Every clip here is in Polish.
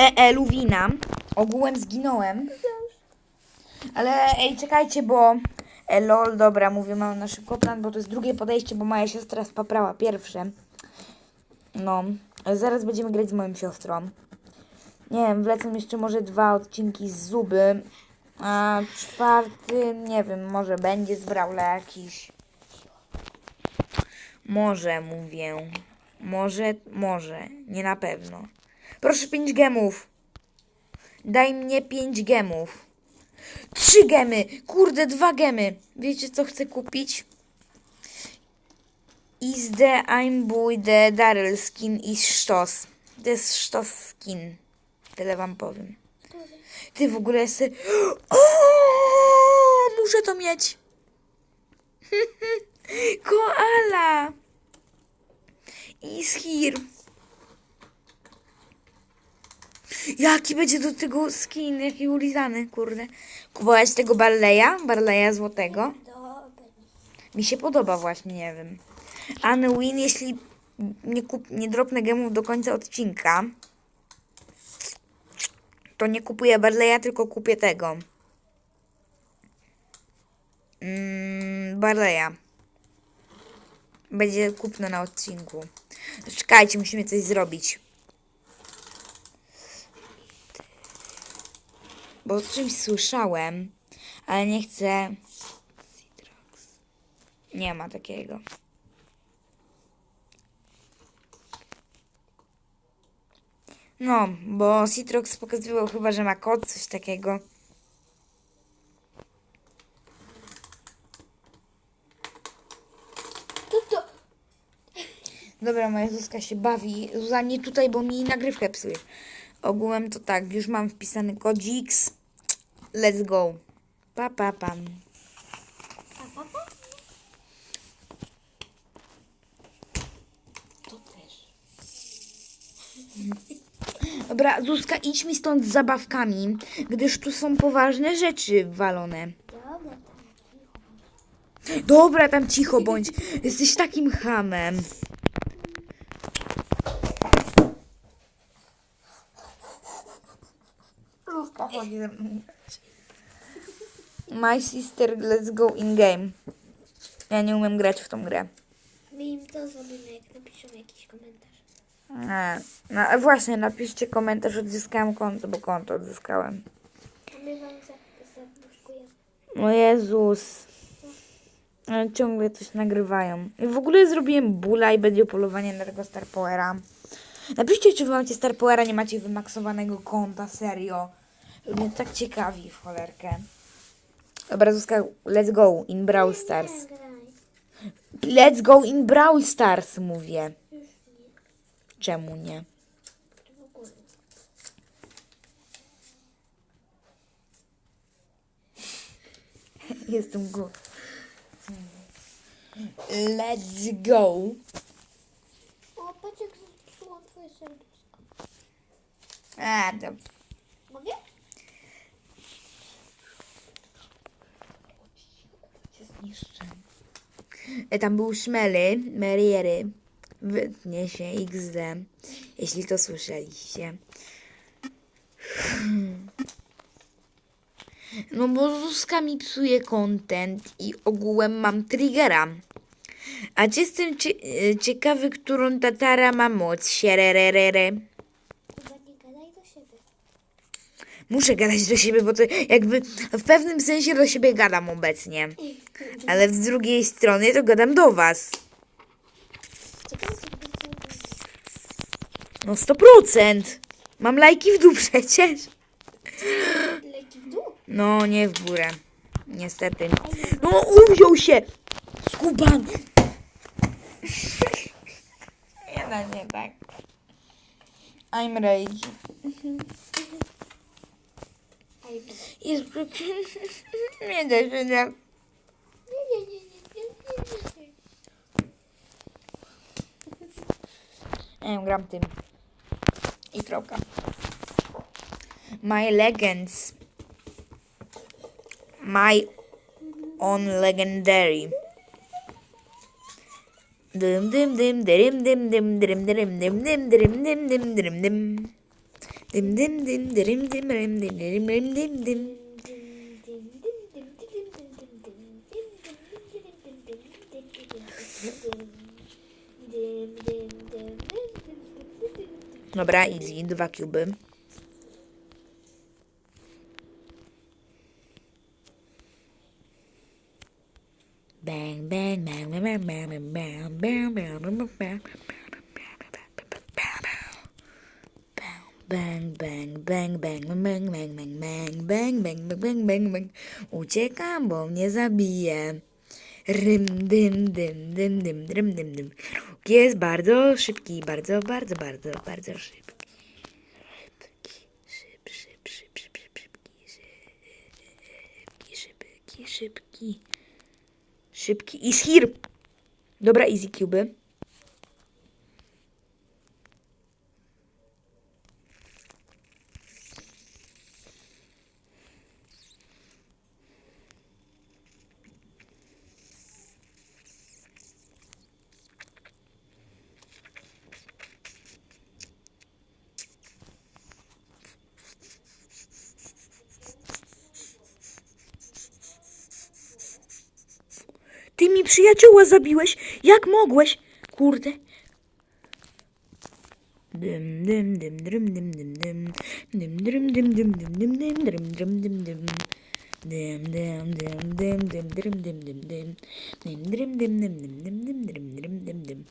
E, e, Luwina. Ogółem zginąłem. Ale ej, czekajcie, bo... E, lol, dobra, mówię, mam na szybko plan, bo to jest drugie podejście, bo moja siostra spaprała pierwsze. No, zaraz będziemy grać z moją siostrą. Nie wiem, wlecą jeszcze może dwa odcinki z Zuby. A czwarty, nie wiem, może będzie z Brawla jakiś. Może, mówię. Może, może. Nie na pewno. Proszę pięć gemów. Daj mnie pięć gemów. Trzy gemy. Kurde, dwa gemy. Wiecie, co chcę kupić? Is the I'm boy the Daryl skin is sztos. To jest sztos skin. Tyle wam powiem. Ty w ogóle jesteś... O, muszę to mieć. Koala. Is here. Jaki będzie do tego skin, jaki ulizany, kurde. Kupować tego Barleya, Barleya złotego. Mi się podoba właśnie, nie wiem. Anny Win, jeśli nie, kup, nie dropnę gemów do końca odcinka, to nie kupuję Barleya, tylko kupię tego. Mm, Barleya. Będzie kupno na odcinku. Czekajcie, musimy coś zrobić. Bo o czymś słyszałem, ale nie chcę. Citrox. Nie ma takiego. No, bo Citrox pokazywał chyba, że ma kod, coś takiego. Dobra, moja Zuzka się bawi. Zuza, nie tutaj, bo mi nagrywkę psujesz. Ogółem to tak, już mam wpisany kodziks. Let's go. Pa, pa, pam. Pa, pa, pa. To też. Dobra, Zuzka, idź mi stąd z zabawkami, gdyż tu są poważne rzeczy walone. Dobra. Dobra, tam cicho bądź. Jesteś takim hamem. Zuzka chodzi ze mną grać. My sister, let's go in game. Ja nie umiem grać w tą grę. My im to zrobimy, jak napiszą jakiś komentarz. A, no a właśnie, napiszcie komentarz, odzyskałem konto, bo konto odzyskałem. A my wam za- zapuszkujemy. O Jezus. Ale ciągle coś nagrywają. I w ogóle zrobiłem bula i będzie polowanie na tego Star Powera. Napiszcie, czy wy macie Star Powera, nie macie wymaksowanego konta, serio. Mnie tak ciekawi w cholerkę. Dobra, Zuzka, let's go in Brawl Stars. Let's go in Brawl Stars, mówię. Czemu nie? Jestem go. Let's go. O, patrz jak zepsułam twoje serduszko. A, dobra. Mogę? Cię zniszczę. E, Tam był szmely, meriery. Wytnie się XD. Jeśli to słyszeliście. No bo Zuzka mi psuje content i ogółem mam triggera. A jestem cie e, ciekawy, którą tatara ma moc. Sierererere. Chyba nie gadaj do siebie. Muszę gadać do siebie, bo to jakby w pewnym sensie do siebie gadam obecnie. Ale z drugiej strony to gadam do was. No 100%. Mam lajki w dół przecież. Leki w dół. No, nie w górę. Niestety. No, uwziął się! Skuban! Nie da nie tak. I'm rage. İzbrük'ün ne düşüneceğim? Ehm, gram tym. I e kropka. My legends. My on legendary. Dım dım dım derim dım dım derim derim dım dım derim dım dım derim dım. dım. Dym, dym, dym, dym, dym, dym, dym, dym, dym, dym. Dobra, easy, dwa kuby. Bang, bang, bang. Uciekam, bo mnie zabije. Rym, dym, dym, dym, dym, dym, dym, dym. Jest bardzo szybki, bardzo, bardzo, bardzo, bardzo szybki. Szybki, szyb, szyb, szyb, szyb, szyb, szybki, szybki, szybki, szybki. Szybki. Is here. Dobra, easy cube. Ty mi przyjacióła zabiłeś. Jak mogłeś? Kurde. Dym, dym, dym, dym, dym, dym, dym. Dym, dym, dym, dym, dym, dym, dym, dym, dym, dym, dym. Dym, dym, dym, dym, dym, dym, dym, dym, dym. Dym, dym, dym, dym, dym, dym, dym, dym, dym, dym, dym.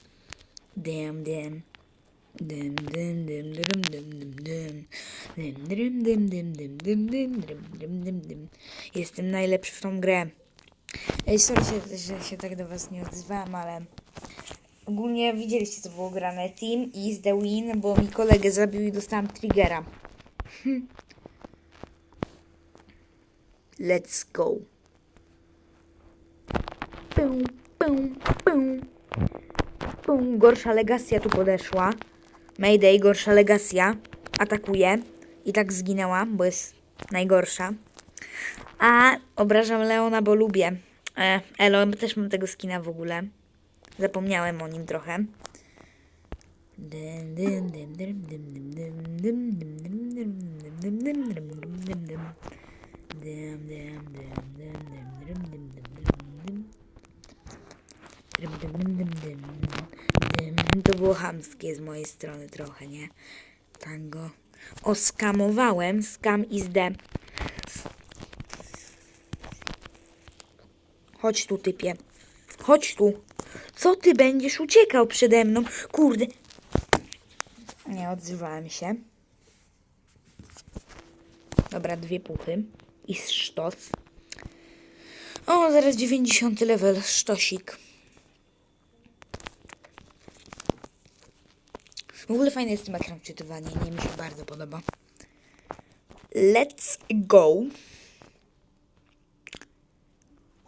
Dym, dym. Dym, dym, dym, dym, dym, dym, dym. Dym, dym, dym, dym, dym, dym, dym, dym, dym, dym. Jestem najlepszy w tą grę. Ej, sorry, się, że się tak do was nie odzywałam, ale ogólnie widzieliście, co było grane. Team is the win, bo mi kolegę zabił i dostałam triggera. Hm. Let's go. Pum, pum, pum. Pum, gorsza legacja tu podeszła. Mayday, gorsza legacja. Atakuje. I tak zginęła, bo jest najgorsza. A obrażam Leona, bo lubię. E, Elo, też mam tego skina w ogóle. Zapomniałem o nim trochę. To było hamskie z mojej strony trochę, nie? Tango. Oskamowałem. Scam is the Chodź tu, typie. Chodź tu. Co ty będziesz uciekał przede mną? Kurde. Nie odzywałem się. Dobra, dwie puchy. I sztos. O, zaraz 90 level. Sztosik. W ogóle fajny jest ten ekran wczytywania. Nie mi się bardzo podoba. Let's go.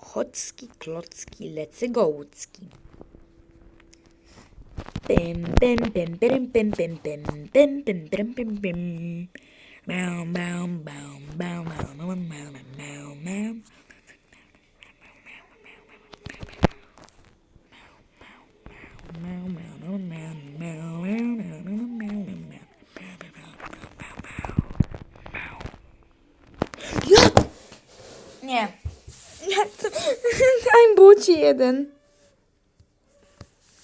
Ochocki, Klocki, Lecy, Gołucki. Bim, bim, bim, bim, bim, bim, bim, bim, bim, bim, bim, bim. I'm bocie jeden.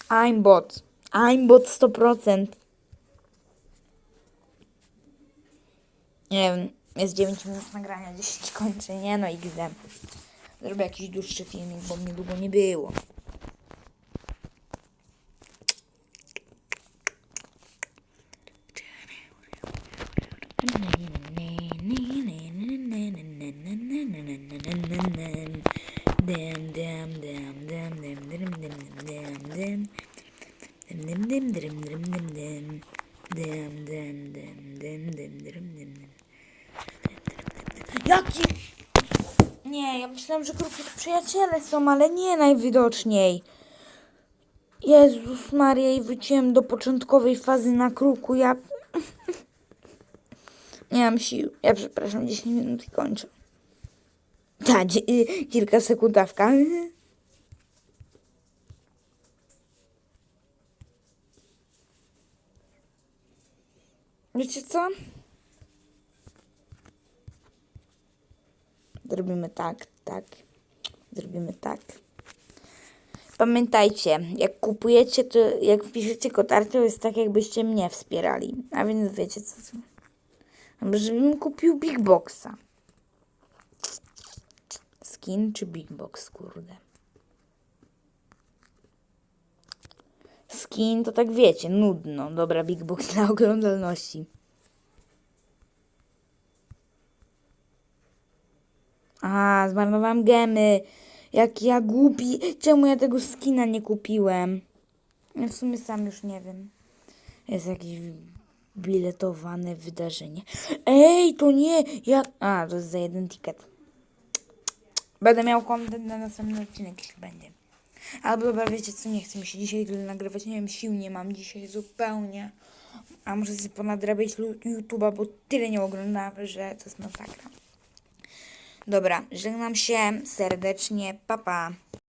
I'm bot. I'm bot 100%. Nie wiem, jest 9 minut nagrania, 10 kończy, nie no XD. Zrobię jakiś dłuższy filmik, bo mnie długo nie było. dym, dym, dym, dym. Dym, dym, dym, dym, dym, dym, dym. Dym, dym, dym, dym, dym, dym, dym. Jaki? Nie, ja myślałam, że krótko przyjaciele są, ale nie najwidoczniej. Jezus Maria i wróciłem do początkowej fazy na kruku. Ja... nie mam sił. Ja przepraszam, 10 minut i kończę. Ta, kilka sekundawka. Wiecie co? Zrobimy tak, tak. Zrobimy tak. Pamiętajcie, jak kupujecie, to jak wpiszecie kotar, to jest tak, jakbyście mnie wspierali. A więc wiecie co? Żebym kupił Big Boxa. Skin czy Big Box, kurde. Skin to tak wiecie, nudno. Dobra, Big Box dla oglądalności. A, zmarnowałam gemy. Jak ja głupi. Czemu ja tego skina nie kupiłem? Ja w sumie sam już nie wiem. Jest jakieś biletowane wydarzenie. Ej, to nie! Ja... A, to jest za jeden ticket. Będę miał kontent na następny odcinek, jeśli będzie. Albo dobra, wiecie co, nie chcę mi się dzisiaj nagrywać. Nie wiem, sił nie mam dzisiaj zupełnie. A muszę sobie ponadrabiać YouTube'a, bo tyle nie oglądam, że to jest masakra. Dobra, żegnam się serdecznie. Pa, pa.